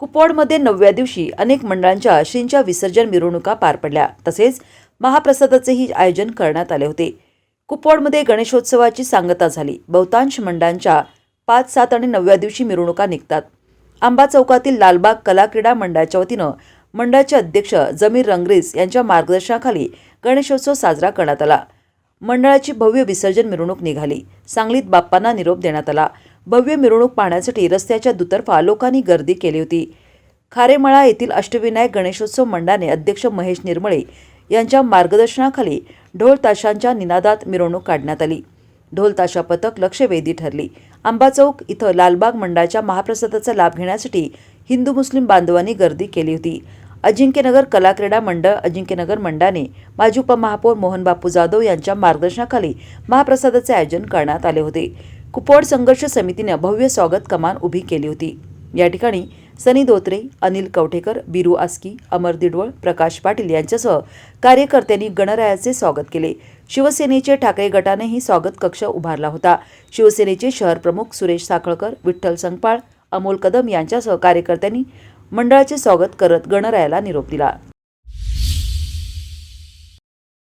कुपवाडमध्ये नवव्या दिवशी अनेक मंडळांच्या श्रींच्या विसर्जन मिरवणुका पार पडल्या. तसेच महाप्रसादाचेही आयोजन करण्यात आले होते. कुपवाडमध्ये गणेशोत्सवाची सांगता झाली. बहुतांश मंडळांच्या पाच सात आणि नवव्या दिवशी मिरवणुका निघतात. आंबा चौकातील लालबाग कलाक्रीडा मंडळाच्या वतीनं मंडळाचे अध्यक्ष जमीर रंगरेज यांच्या मार्गदर्शनाखाली गणेशोत्सव साजरा करण्यात आला. मंडळाची भव्य विसर्जन मिरवणूक निघाली. सांगलीत बाप्पांना निरोप देण्यात आला. भव्य मिरवणूक पाहण्यासाठी रस्त्याच्या दुतर्फा लोकांनी गर्दी केली होती. खारेमळा येथील अष्टविनायक गणेशोत्सव मंडळाने अध्यक्ष महेश निर्मळे यांच्या मार्गदर्शनाखाली ढोल ताशांच्या निनादात मिरवणूक काढण्यात आली. ढोल ताशा पथक लक्षवेधी ठरली. आंबा चौक इथं लालबाग मंडळाच्या महाप्रसादाचा लाभ घेण्यासाठी हिंदू मुस्लिम बांधवांनी गर्दी केली होती. अजिंक्यनगर कला क्रीडा मंडळ अजिंक्यनगर मंडळाने माजी उपमहापौर मोहन बापू जाधव यांच्या मार्गदर्शनाखाली महाप्रसादाचे आयोजन करण्यात आले होते. कुपवाड संघर्ष समितीने भव्य स्वागत कमान उभी केली होती. या ठिकाणी सनी धोत्रे अनिल कवठेकर बिरू आस्की अमर दिडवळ प्रकाश पाटील यांच्यासह कार्यकर्त्यांनी गणरायाचे स्वागत केले. शिवसेनेचे ठाकरे गटानेही स्वागत कक्ष उभारला होता. शिवसेनेचे शहर प्रमुख सुरेश साखळकर विठ्ठल संगपाळ अमोल कदम यांच्यासह कार्यकर्त्यांनी मंडळाचे स्वागत करत गणरायाला निरोप दिला.